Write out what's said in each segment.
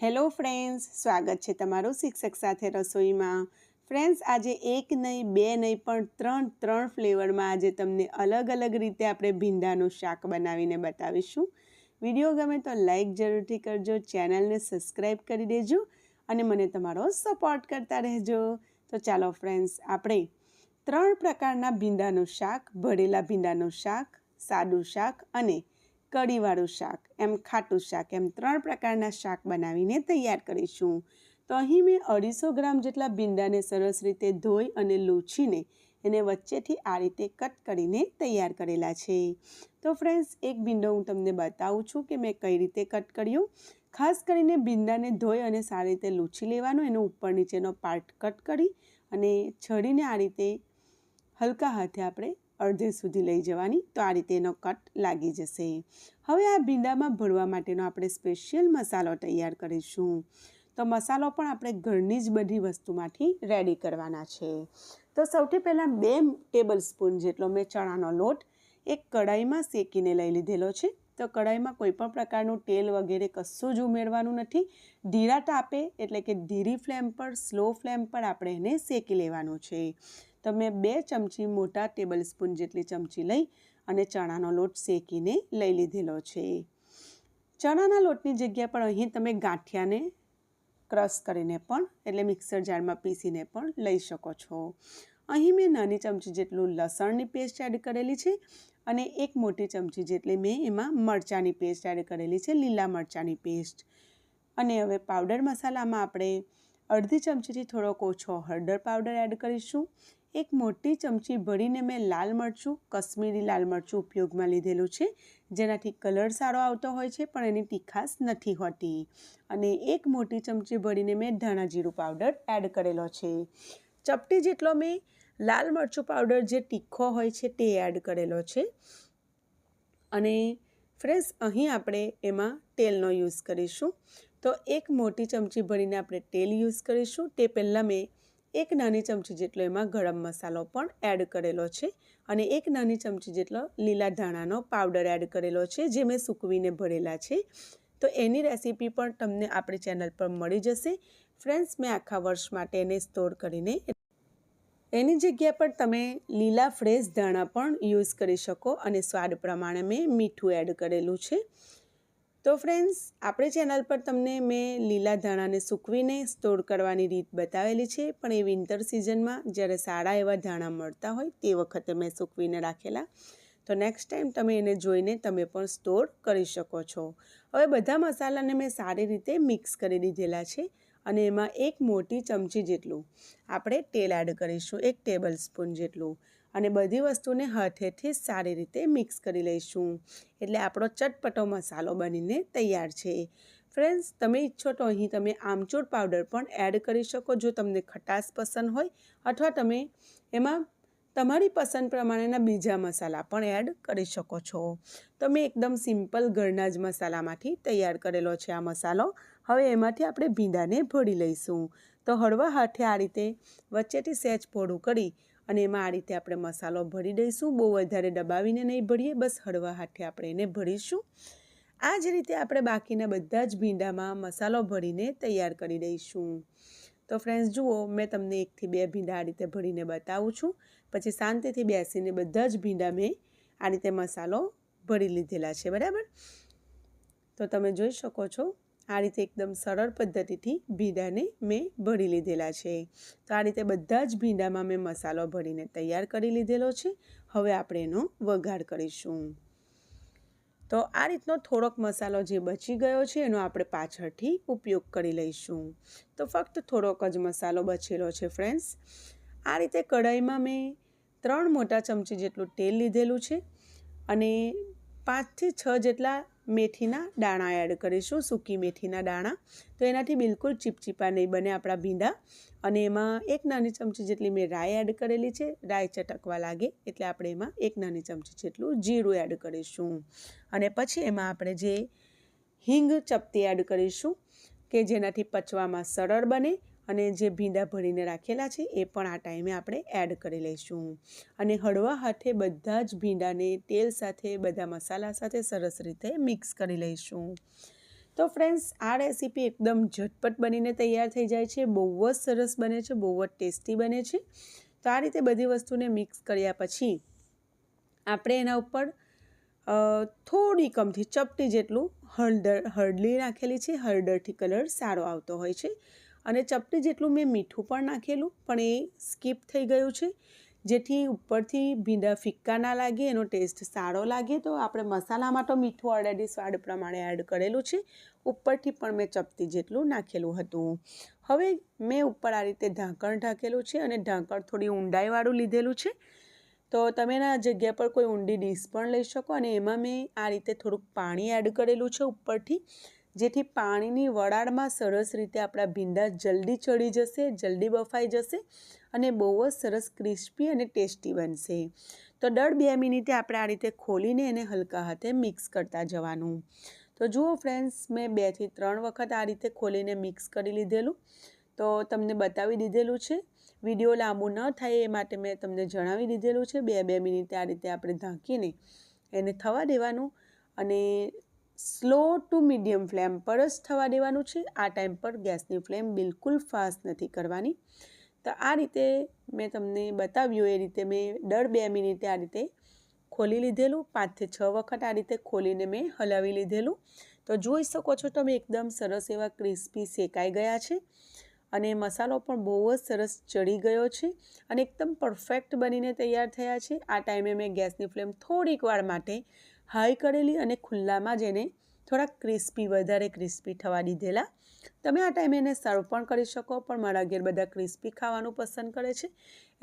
Hello friends, સ્વાગત છે તમારું શિક્ષક સાથે રસોઈમાં. ફ્રેન્ડ્સ, આજે એક નહીં, બે નહીં, પણ ત્રણ ત્રણ ફ્લેવરમાં આજે તમને અલગ અલગ રીતે આપણે ભીંડાનું શાક બનાવીને બતાવીશું. વીડિયો ગમે તો લાઈક જરૂરથી કરજો, ચેનલને સબસ્ક્રાઈબ કરી દેજો અને મને તમારો સપોર્ટ કરતા રહેજો. તો ચાલો ફ્રેન્ડ્સ, આપણે ત્રણ પ્રકારના ભીંડાનું શાક, ભરેલા ભીંડાનું શાક, સાદું શાક અને કઢીવાળું શાક, એમ ખાટું શાક, એમ ત્રણ પ્રકારના શાક બનાવીને તૈયાર કરીશું. તો અહીં મેં અઢીસો ગ્રામ જેટલા ભીંડાને સરસ રીતે ધોઈ અને લૂછીને એને વચ્ચેથી આ રીતે કટ કરીને તૈયાર કરેલા છે. તો ફ્રેન્ડ્સ, એક ભીંડો હું તમને બતાવું છું કે મેં કઈ રીતે કટ કર્યું. ખાસ કરીને ભીંડાને ધોઈ અને સારી રીતે લૂછી લેવાનો, એનો ઉપર નીચેનો પાર્ટ કટ કરી અને છડીને આ રીતે હલકા હાથે આપણે અડધે સુધી લઈ જવાની, તો આ રીતે એનો કટ લાગી જશે. હવે આ ભીંડામાં ભરવા માટેનો આપણે સ્પેશિયલ મસાલો તૈયાર કરીશું. તો મસાલો પણ આપણે ઘરની જ બધી વસ્તુમાંથી રેડી કરવાના છે. તો સૌથી પહેલાં બે ટેબલ સ્પૂન જેટલો મેં ચણાનો લોટ એક કઢાઈમાં શેકીને લઈ લીધેલો છે. તો કઢાઈમાં કોઈપણ પ્રકારનું તેલ વગેરે કશું જ ઉમેરવાનું નથી. ધીરા તાપે, એટલે કે ધીરી ફ્લેમ પર, સ્લો ફ્લેમ પર આપણે એને શેકી લેવાનું છે. તો મેં બે ચમચી મોટા ટેબલ સ્પૂન જેટલી ચમચી લઈ અને ચણાનો લોટ શેકીને લઈ લીધેલો છે. ચણાના લોટની જગ્યા પર અહીં તમે ગાંઠિયાને ક્રશ કરીને પણ, એટલે મિક્સર જારમાં પીસીને પણ લઈ શકો છો. અહીં મેં નાની ચમચી જેટલું લસણની પેસ્ટ એડ કરેલી છે અને એક મોટી ચમચી જેટલી મેં એમાં મરચાંની પેસ્ટ એડ કરેલી છે, લીલા મરચાંની પેસ્ટ. અને હવે પાવડર મસાલામાં આપણે અડધી ચમચીથી થોડોક ઓછો હળદર પાવડર એડ કરીશું. એક મોટી ચમચી ભરીને મેં લાલ મરચું, કશ્મીરી લાલ મરચું ઉપયોગમાં લીધેલું છે. જેનાથી કલર સારો આવતો હોય છે, પણ એની તીખાશ નથી હોતી. અને એક મોટી ચમચી ભરીને મેં ધાણા જીરું પાવડર એડ કરેલો છે. ચપટી જેટલો મેં લાલ મરચું પાવડર જે તીખો હોય છે, તે એડ કરેલો છે. અને ફ્રેશ અહીં આપણે એમાં તેલનો યુઝ કરીશું. તો એક મોટી ચમચી ભરીને આપણે તેલ યુઝ કરીશું. તે પહેલાં મેં એક નાની ચમચી જેટલો એમાં ગરમ મસાલો પણ એડ કરેલો છે અને એક નાની ચમચી જેટલો લીલા ધાણાનો પાવડર એડ કરેલો છે જે મેં સૂકવીને ભરેલા છે. તો એની રેસીપી પણ તમને આપણી ચેનલ પર મળી જશે. ફ્રેન્ડ્સ, મેં આખા વર્ષ માટે એને સ્ટોર કરીને એની જગ્યા પર તમે લીલા ફ્રેશ ધાણા પણ યુઝ કરી શકો અને સ્વાદ પ્રમાણે મેં મીઠું એડ કરેલું છે. તો ફ્રેન્ડ્સ આપણી ચેનલ પર તમને મેં લીલા ધાણાને સૂકવીને સ્ટોર કરવાની રીત બતાવેલી છે, પણ એ વિન્ટર સિઝનમાં જ્યારે સારા એવા ધાણા મળતા હોય તે વખતે મેં સૂકવીને રાખેલા. તો નેક્સ્ટ ટાઈમ તમે એને જોઈને તમે પણ સ્ટોર કરી શકો છો. હવે બધા મસાલાને મેં સારી રીતે મિક્સ કરી દીધેલા છે અને એમાં એક મોટી ચમચી જેટલું આપણે તેલ એડ કરીશું, એક ટેબલ સ્પૂન જેટલું. અને બધી વસ્તુને હાથેથી સારી રીતે મિક્સ કરી લઈશું. એટલે આપણો ચટપટો મસાલો બનીને તૈયાર છે. ફ્રેન્ડ્સ, તમે ઈચ્છો તો અહીં તમે આમચૂર પાવડર પણ એડ કરી શકો જો તમને ખટાશ પસંદ હોય અથવા તમે એમાં તમારી પસંદ પ્રમાણેના બીજા મસાલા પણ એડ કરી શકો છો. તમે એકદમ સિમ્પલ ઘરના જ મસાલામાંથી તૈયાર કરેલો છે આ મસાલો. હવે એમાંથી આપણે ભીંડાને ભળી લઈશું. તો હળવા હાથે આ રીતે વચ્ચેથી સહેજ પોળું કરી અને એમાં આ રીતે આપણે મસાલો ભરી દઈશું. બહુ વધારે દબાવીને નહીં ભરીએ, બસ હળવા હાથે આપણે એને ભરીશું. આ જ રીતે આપણે બાકીના બધા જ ભીંડામાં મસાલો ભરીને તૈયાર કરી દઈશું. તો ફ્રેન્ડ્સ જુઓ, મેં તમને એકથી બે ભીંડા આ રીતે ભરીને બતાવું છું. પછી શાંતિથી બેસીને બધા જ ભીંડા મેં આ રીતે મસાલો ભરી લીધેલા છે, બરાબર? તો તમે જોઈ શકો છો આ રીતે એકદમ સરળ પદ્ધતિથી ભીંડાને મેં ભરી લીધેલા છે. તો આ રીતે બધા જ ભીંડામાં મેં મસાલો ભરીને તૈયાર કરી લીધેલો છે. હવે આપણે એનો વઘાર કરીશું. તો આ રીતનો થોડોક મસાલો જે બચી ગયો છે એનો આપણે પાછળથી ઉપયોગ કરી લઈશું. તો ફક્ત થોડોક જ મસાલો બચેલો છે ફ્રેન્ડ્સ. આ રીતે કઢાઈમાં મેં ત્રણ મોટા ચમચી જેટલું તેલ લીધેલું છે અને પાંચથી છ જેટલા મેથીના દાણા એડ કરીશું, સૂકી મેથીના દાણા. તો એનાથી બિલકુલ ચીપચીપા નહીં બને આપણા ભીંડા. અને એમાં એક નાની ચમચી જેટલી મેં રાઈ એડ કરેલી છે, રાઈ ચટકવા લાગે એટલે આપણે એમાં એક નાની ચમચી જેટલું જીરું એડ કરીશું. અને પછી એમાં આપણે જે હિંગ ચપટી એડ કરીશું, કે જેનાથી પચવામાં સરળ બને. અને જે ભીંડા ભરીને રાખેલા છે, એ પણ આ ટાઈમે આપણે એડ કરી લઈશું. અને હળવા હાથે બધા જ ભીંડાને તેલ સાથે, બધા મસાલા સાથે સરસ રીતે મિક્સ કરી લઈશું. તો ફ્રેન્ડ્સ, આ રેસીપી એકદમ ઝટપટ બનીને તૈયાર થઈ જાય છે, બહુ જ સરસ બને છે, બહુ જ ટેસ્ટી બને છે. તો આ રીતે બધી વસ્તુને મિક્સ કર્યા પછી આપણે એના ઉપર થોડી કમથી ચપટી જેટલું હળદર, હળદી નાખેલી છે, હળદરથી કલર સારો આવતો હોય છે. અને ચપટી જેટલું મેં મીઠું પણ નાખેલું, પણ એ સ્કીપ થઈ ગયું છે. જેથી ઉપરથી ભીંડા ફિક્કા ના લાગે, એનો ટેસ્ટ સારો લાગે, તો આપણે મસાલામાં તો મીઠું ઓલરેડી સ્વાદ પ્રમાણે એડ કરેલું છે. ઉપરથી પણ મેં ચપટી જેટલું નાખેલું હતું. હવે મેં ઉપર આ રીતે ઢાંકણ ઢાંકેલું છે અને ઢાંકણ થોડી ઊંડાઈવાળું લીધેલું છે. તો તમે એના જગ્યા પર કોઈ ઊંડી ડીશ પણ લઈ શકો અને એમાં મેં આ રીતે થોડુંક પાણી એડ કરેલું છે ઉપરથી. જેથી પાણીની વરાળમાં સરસ રીતે આપણા ભીંડા જલ્દી ચડી જશે, જલ્દી બફાઈ જશે અને બહુ જ સરસ ક્રિસ્પી અને ટેસ્ટી બનશે. તો દર બે મિનિટે આપણે આ રીતે ખોલીને એને હલકા હાથે મિક્સ કરતા જવાનું. તો જુઓ ફ્રેન્ડ્સ, મેં બેથી ત્રણ વખત આ રીતે ખોલીને મિક્સ કરી લીધેલું. તો તમને બતાવી દીધેલું છે. વીડિયો લાંબુ ન થાય એ માટે મેં તમને જણાવી દીધેલું છે. બે બે મિનિટે આ રીતે આપણે ઢાંકીને એને થવા દેવાનું અને સ્લો ટુ મીડિયમ ફ્લેમ પર જ થવા દેવાનું છે. આ ટાઈમ પર ગેસની ફ્લેમ બિલકુલ ફાસ્ટ નથી કરવાની. તો આ રીતે મેં તમને બતાવ્યું એ રીતે મેં દર બે મિનિટે આ રીતે ખોલી લીધેલું. પાંચથી છ વખત આ રીતે ખોલીને મેં હલાવી લીધેલું. તો જોઈ શકો છો તમે એકદમ સરસ એવા ક્રિસ્પી શેકાઈ ગયા છે. અને મસાલો પણ બહુ જ સરસ ચડી ગયો છે અને એકદમ પરફેક્ટ બનીને તૈયાર થયા છે. આ ટાઈમે મેં ગેસની ફ્લેમ થોડીક વાર માટે હાઈ કરેલી અને ખુલ્લામાં જ એને થોડા ક્રિસ્પી, વધારે ક્રિસ્પી થવા દીધેલા. તમે આ ટાઈમે એને સર્વ પણ કરી શકો, પણ મારા ઘેર બધા ક્રિસ્પી ખાવાનું પસંદ કરે છે.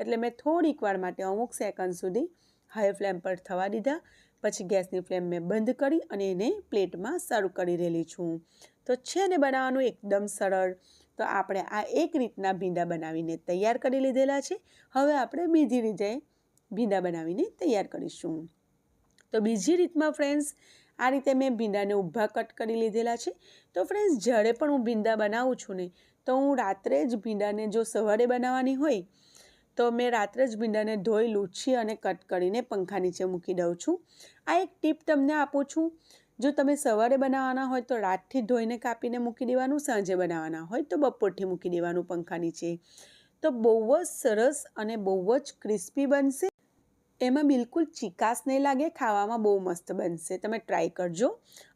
એટલે મેં થોડીક વાર માટે અમુક સેકન્ડ સુધી હાઈ ફ્લેમ પર થવા દીધા. પછી ગેસની ફ્લેમ મેં બંધ કરી અને એને પ્લેટમાં સર્વ કરી રહેલી છું. તો છે ને બનાવવાનું એકદમ સરળ. તો આપણે આ એક રીતના ભીંડા બનાવીને તૈયાર કરી લીધેલા છે. હવે આપણે બીજી રીતે ભીંડા બનાવીને તૈયાર કરીશું. તો બીજી રીતમાં ફ્રેન્ડ્સ આ રીતે મેં ભીંડાને ઊભા કટ કરી લીધેલા છે. તો ફ્રેન્ડ્સ જ્યારે પણ હું ભીંડા બનાવું છું ને, તો હું રાત્રે જ ભીંડાને જો સવારે બનાવવાની હોય, તો મેં રાત્રે જ ભીંડાને ધોઈ, લૂછી અને કટ કરીને પંખા નીચે મૂકી દઉં છું. આ એક ટીપ તમને આપું છું. જો તમે સવારે બનાવવાના હોય, તો રાતથી ધોઈને કાપીને મૂકી દેવાનું, સાંજે બનાવવાના હોય, તો બપોરથી મૂકી દેવાનું પંખા નીચે. તો બહુ જ સરસ અને બહુ જ ક્રિસ્પી બનશે. એમાં બિલકુલ ચિકાસ નહીં લાગે, ખાવામાં બહુ મસ્ત બનશે. તમે ટ્રાય કરજો.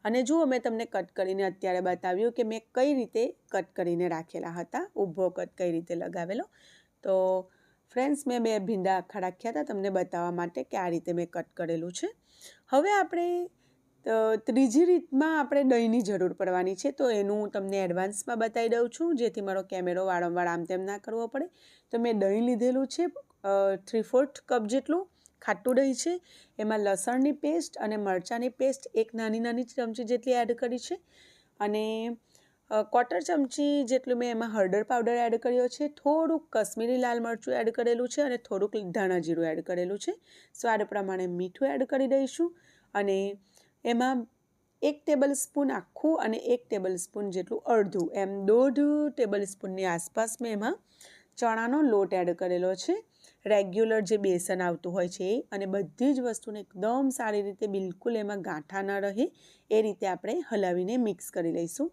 અને જુઓ, મેં તમને કટ કરીને અત્યારે બતાવ્યું કે મેં કઈ રીતે કટ કરીને રાખેલા હતા. ઊભો કટ કઈ રીતે લગાવેલો. તો ફ્રેન્ડ્સ મેં બે ભીંડા આખા રાખ્યા હતા. તમને બતાવવા માટે કે આ રીતે મેં કટ કરેલું છે. હવે આપણે ત્રીજી રીતમાં આપણે દહીંની જરૂર પડવાની છે. તો એનું તમને એડવાન્સમાં બતાવી દઉં છું. જેથી મારો કેમેરો વારંવાર આમ તેમ ના કરવો પડે. તો મેં દહીં લીધેલું છે થ્રી ફોર્થ કપ જેટલું. ખાટું દહીં છે, એમાં લસણની પેસ્ટ અને મરચાંની પેસ્ટ એક નાની નાની ચમચી જેટલી એડ કરી છે અને ક્વાર્ટર ચમચી જેટલું મેં એમાં હળદર પાવડર એડ કર્યો છે, થોડુંક કશ્મીરી લાલ મરચું એડ કરેલું છે અને થોડુંક ધાણા જીરું એડ કરેલું છે. સ્વાદ પ્રમાણે મીઠું એડ કરી દઈશું અને એમાં એક ટેબલ સ્પૂન આખું અને એક ટેબલ સ્પૂન જેટલું અડધું, એમ દોઢ ટેબલ સ્પૂનની આસપાસ મેં એમાં ચણાનો લોટ એડ કરેલો છે. રેગ્યુલર જે બેસન આવતું હોય છે અને બધી જ વસ્તુને એકદમ સારી રીતે બિલકુલ એમાં ગાંઠા ન રહે, એ રીતે આપણે હલાવીને મિક્સ કરી લઈશું.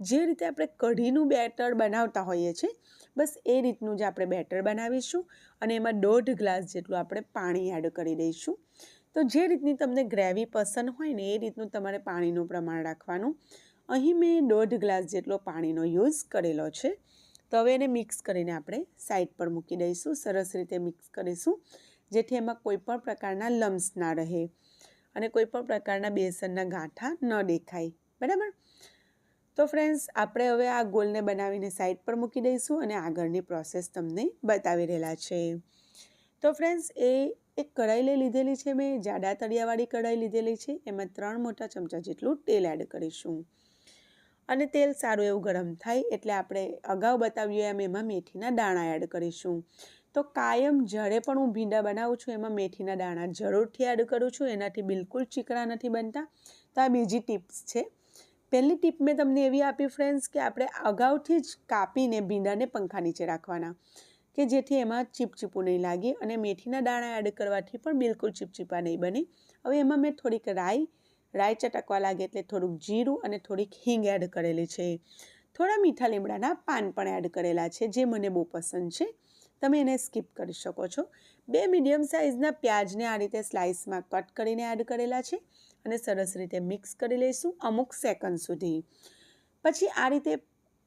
જે રીતે આપણે કઢીનું બેટર બનાવતા હોઈએ છીએ બસ એ રીતનું જ આપણે બેટર બનાવીશું, અને એમાં દોઢ ગ્લાસ જેટલું આપણે પાણી એડ કરી દઈશું. તો જે રીતની તમને ગ્રેવી પસંદ હોય ને, એ રીતનું તમારે પાણીનું પ્રમાણ રાખવાનું. અહીં મેં દોઢ ગ્લાસ જેટલો પાણીનો યુઝ કરેલો છે. તો હવે એને મિક્સ કરીને આપણે સાઈડ પર મૂકી દઈશું. સરસ રીતે મિક્સ કરીશું, જેથી એમાં કોઈપણ પ્રકારના લમ્સ ના રહે અને કોઈ પણ પ્રકારના બેસનના ગાંઠા ન દેખાય. બરાબર? તો ફ્રેન્ડ્સ આપણે હવે આ ગોલને બનાવીને સાઈડ પર મૂકી દઈશું અને આગળની પ્રોસેસ તમને બતાવી રહેલા છે. તો ફ્રેન્ડ્સ એ એક કઢાઈ લઈ લીધેલી છે મેં, જાડા તળિયાવાળી કઢાઈ લીધેલી છે. એમાં ત્રણ મોટા ચમચા જેટલું તેલ એડ કરીશું. અને તેલ સારું એવું ગરમ થાય એટલે આપણે અગાઉ બતાવ્યું એમ એમાં મેથીના દાણા એડ કરીશું. તો કાયમ જ્યારે પણ હું ભીંડા બનાવું છું, એમાં મેથીના દાણા જરૂરથી એડ કરું છું, એનાથી બિલકુલ ચીકણા નથી બનતા. તો આ બીજી ટિપ્સ છે. પહેલી ટીપ મેં તમને એવી આપી ફ્રેન્ડ્સ કે આપણે અગાઉથી જ કાપીને ભીંડાને પંખા નીચે રાખવાના. કે જેથી એમાં ચીપચીપું નહીં લાગે અને મેથીના દાણા એડ કરવાથી પણ બિલકુલ ચીપચીપા નહીં બને. હવે એમાં મેં થોડીક રાઈ રાઈ ચટકવા લાગે એટલે થોડુંક જીરું અને થોડીક હિંગ એડ કરેલી છે. થોડા મીઠા લીમડાના પાન પણ એડ કરેલા છે, જે મને બહુ પસંદ છે. તમે એને સ્કીપ કરી શકો છો. બે મીડિયમ સાઇઝના પ્યાજને આ રીતે સ્લાઇસમાં કટ કરીને એડ કરેલા છે અને સરસ રીતે મિક્સ કરી લઈશું અમુક સેકન્ડ સુધી. પછી આ રીતે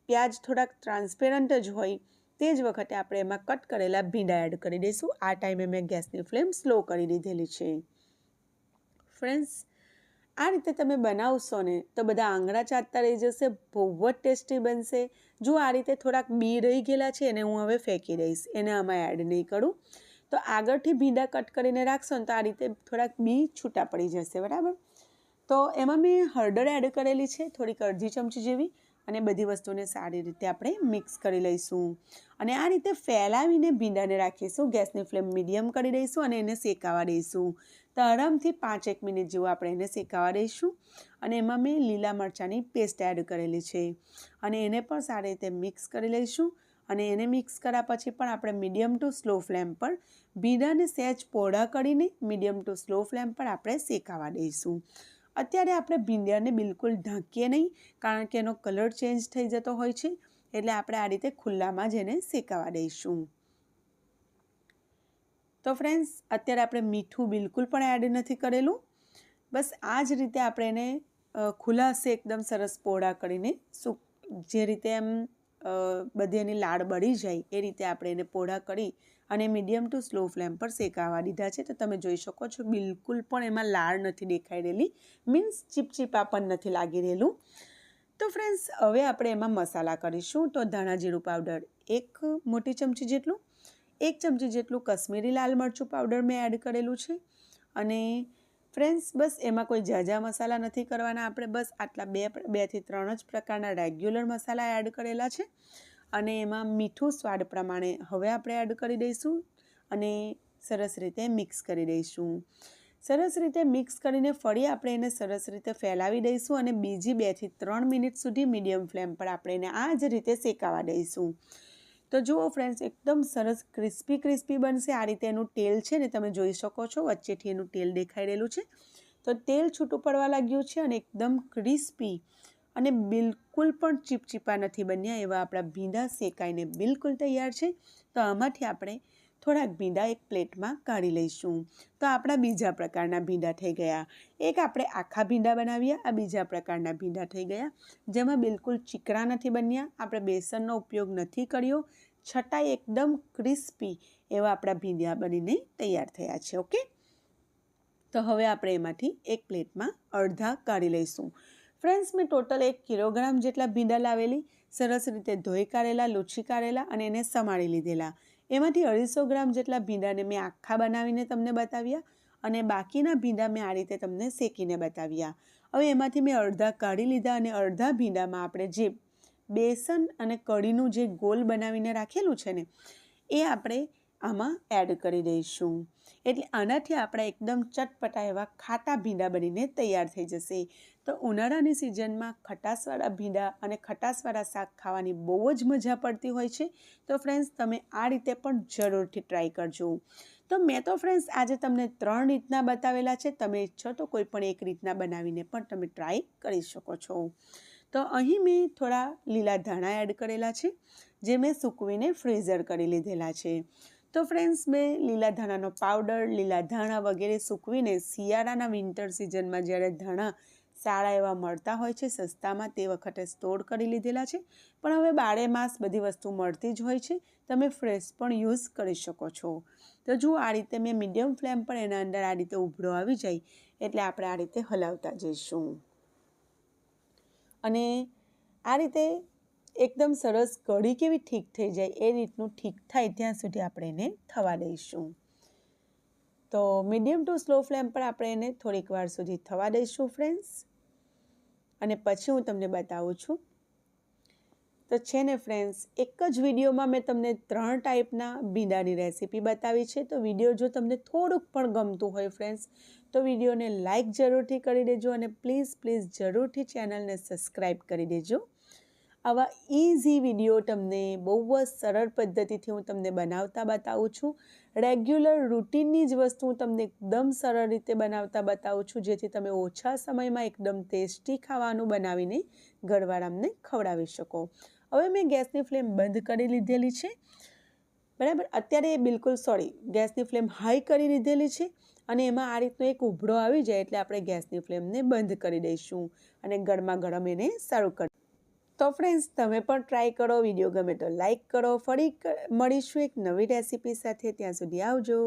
પ્યાજ થોડાક ટ્રાન્સપેરન્ટ જ હોય, તે જ વખતે આપણે એમાં કટ કરેલા ભીંડા એડ કરી દઈશું. આ ટાઈમે મેં ગેસની ફ્લેમ સ્લો કરી દીધેલી છે. ફ્રેન્ડ્સ આ રીતે તમે બનાવશો ને, તો બધા આંગળા ચાટતા રહી જશે, બહુ જ ટેસ્ટી બનશે. જો આ રીતે થોડાક બી રહી ગયેલા છે, એને હું હવે ફેંકી દઈશ, એને આમાં એડ નહીં કરું. તો આગળથી ભીંડા કટ કરીને રાખશો ને, તો આ રીતે થોડાક બી છૂટા પડી જશે, બરાબર? તો એમાં મેં હળદર એડ કરેલી છે, થોડીક અડધી ચમચી જેવી. અને બધી વસ્તુને સારી રીતે આપણે મિક્સ કરી લઈશું. અને આ રીતે ફેલાવીને ભીંડાને રાખીશું. ગેસની ફ્લેમ મીડિયમ કરી દઈશું અને એને શેકાવા દઈશું. તો આરામથી પાંચ એક મિનિટ જેવું આપણે એને શેકાવા દઈશું. અને એમાં મેં લીલા મરચાંની પેસ્ટ એડ કરેલી છે. અને એને પણ સારી રીતે મિક્સ કરી લઈશું. અને એને મિક્સ કર્યા પછી પણ આપણે મીડિયમ ટુ સ્લો ફ્લેમ પર ભીંડાને સહેજ પોળા કરીને મીડિયમ ટુ સ્લો ફ્લેમ પર આપણે શેકાવા દઈશું. અત્યારે આપણે ભીંડિયાને બિલકુલ ઢાંકીએ નહીં, કારણ કે એનો કલર ચેન્જ થઈ જતો હોય છે, એટલે આપણે આ રીતે ખુલ્લામાં જ એને શેકાવા દઈશું. તો ફ્રેન્ડ્સ, અત્યારે આપણે મીઠું બિલકુલ પણ એડ નથી કરેલું. બસ આ જ રીતે આપણે એને ખુલ્લાશે એકદમ સરસ પોળા કરીને જે રીતે એમ બધી એની લાડ બળી જાય એ રીતે આપણે એને પોળા કરી અને મીડિયમ ટુ સ્લો ફ્લેમ પર શેકાવા દીધા છે. તો તમે જોઈ શકો છો બિલકુલ પણ એમાં લાળ નથી દેખાઈ રહેલી, મીન્સ ચીપચીપા પણ નથી લાગી રહેલું. તો ફ્રેન્ડ્સ, હવે આપણે એમાં મસાલા કરીશું. તો ધાણા જીરું પાવડર એક મોટી ચમચી જેટલું, એક ચમચી જેટલું કશ્મીરી લાલ મરચું પાવડર મેં એડ કરેલું છે. અને ફ્રેન્ડ્સ, બસ એમાં કોઈ ઝાઝા મસાલા નથી કરવાના. આપણે બસ આટલા બે બેથી ત્રણ જ પ્રકારના રેગ્યુલર મસાલા એડ કરેલા છે. અને એમાં મીઠું સ્વાદ પ્રમાણે હવે આપણે એડ કરી દઈશું અને સરસ રીતે મિક્સ કરી દઈશું. સરસ રીતે મિક્સ કરીને ફરી આપણે એને સરસ રીતે ફેલાવી દઈશું અને બીજી બેથી ત્રણ મિનિટ સુધી મીડિયમ ફ્લેમ પર આપણે એને આ જ રીતે શેકાવા દઈશું. તો જુઓ ફ્રેન્ડ્સ એકદમ સરસ ક્રિસ્પી ક્રિસ્પી બનશે. આ રીતે એનું તેલ છે ને તમે જોઈ શકો છો, વચ્ચેથી એનું તેલ દેખાઈ રહેલું છે. તો તેલ છૂટું પડવા લાગ્યું છે અને એકદમ ક્રિસ્પી અને બિલકુલ પણ ચીપચીપા નથી બન્યા એવા આપણા ભીંડા શેકાઈને બિલકુલ તૈયાર છે. તો આમાંથી આપણે થોડાક ભીંડા એક પ્લેટમાં કાઢી લઈશું. તો આપણા બીજા પ્રકારના ભીંડા થઈ ગયા. એક આપણે આખા ભીંડા બનાવ્યા, આ બીજા પ્રકારના ભીંડા થઈ ગયા. જેમાં બિલકુલ ચીકરા નથી બન્યા. આપણે બેસનનો ઉપયોગ નથી કર્યો. છતાં એકદમ ક્રિસ્પી એવા આપણા ભીંડા બનીને તૈયાર થયા છે, ઓકે? તો હવે આપણે એમાંથી એક પ્લેટમાં અડધા કાઢી લઈશું. ફ્રેન્ડ્સ, મેં ટોટલ એક કિલોગ્રામ જેટલા ભીંડા લાવેલી. સરસ રીતે ધોઈ કાઢેલા, લૂછી કાઢેલા અને એને સમારી લીધેલા. એમાંથી અઢીસો ગ્રામ જેટલા ભીંડાને મેં આખા બનાવીને તમને બતાવ્યા અને બાકીના ભીંડા મેં આ રીતે તમને શેકીને બતાવ્યા. હવે એમાંથી મેં અડધા કાઢી લીધા અને અડધા ભીંડામાં આપણે જે બેસન અને કઢીનું જે ગોલ બનાવીને રાખેલું છે ને, એ આપણે આમાં એડ કરી દઈશું. એટલે આનાથી આપણા એકદમ ચટપટા એવા ખાટા ભીંડા બનીને તૈયાર થઈ જશે. તો ઉનાળાની સિઝનમાં ખટાશવાળા ભીંડા અને ખટાશવાળા શાક ખાવાની બહુ જ મજા પડતી હોય છે. તો ફ્રેન્ડ્સ તમે આ રીતે પણ જરૂરથી ટ્રાય કરજો. તો મેં તો ફ્રેન્ડ્સ આજે તમને ત્રણ રીતના બતાવેલા છે. તમે ઈચ્છો તો કોઈ પણ એક રીતના બનાવીને પણ તમે ટ્રાય કરી શકો છો. તો અહીં મેં થોડા લીલા ધાણા એડ કરેલા છે, જે મેં સૂકવીને ફ્રીઝર કરી લીધેલા છે. તો ફ્રેન્ડ્સ મેં લીલા ધાણાનો પાવડર લીલા ધાણા વગેરે સૂકવીને શિયાળાના વિન્ટર સિઝનમાં જ્યારે ધાણા સારા એવા મળતા હોય છે, સસ્તામાં તે વખતે સ્ટોર કરી લીધેલા છે. પણ હવે બારે માસ બધી વસ્તુ મળતી જ હોય છે. તમે ફ્રેશ પણ યુઝ કરી શકો છો. તો જુઓ, આ રીતે મેં મીડિયમ ફ્લેમ પર એના અંદર આ રીતે ઉભરો આવી જાય, એટલે આપણે આ રીતે હલાવતા જઈશું. અને આ રીતે એકદમ સરસ કઢી કેવી ઠીક થઈ જાય એ રીતનું ઠીક થાય ત્યાં સુધી આપણે એને થવા દઈશું. તો મીડિયમ ટુ સ્લો ફ્લેમ પર આપણે એને થોડીક વાર સુધી થવા દઈશું ફ્રેન્ડ્સ. અને પછી હું તમને બતાવું છું. તો છે ને ફ્રેન્ડ્સ, એક જ વિડીયોમાં મેં તમને ત્રણ ટાઈપના ભીંડાની રેસીપી બતાવી છે. તો વીડિયો જો તમને થોડુંક પણ ગમતું હોય ફ્રેન્ડ્સ, તો વિડીયોને લાઇક જરૂરથી કરી દેજો અને પ્લીઝ પ્લીઝ જરૂરથી ચેનલને સબસ્ક્રાઈબ કરી દેજો. આવા ઇઝી વીડિયો તમને બહુ જ સરળ પદ્ધતિથી હું તમને બનાવતા બતાવું છું. રેગ્યુલર રૂટીનની જ વસ્તુ હું તમને એકદમ સરળ રીતે બનાવતા બતાવું છું, જેથી તમે ઓછા સમયમાં એકદમ ટેસ્ટી ખાવાનું બનાવીને ઘરવાળામને ખવડાવી શકો. હવે મેં ગેસની ફ્લેમ બંધ કરી લીધેલી છે. બરાબર? અત્યારે બિલકુલ સોરી ગેસની ફ્લેમ હાઈ કરી લીધેલી છે અને એમાં આ રીતનો એક ઉભરો આવી જાય એટલે આપણે ગેસની ફ્લેમને બંધ કરી દઈશું અને ગરમા ગરમ એને સર્વ કરી તો ફ્રેન્ડ્સ તમે પણ ટ્રાય કરો વીડિયો ગમે તો લાઈક કરો. ફરી મળીશું એક નવી રેસીપી સાથે. ત્યાં સુધી આવજો.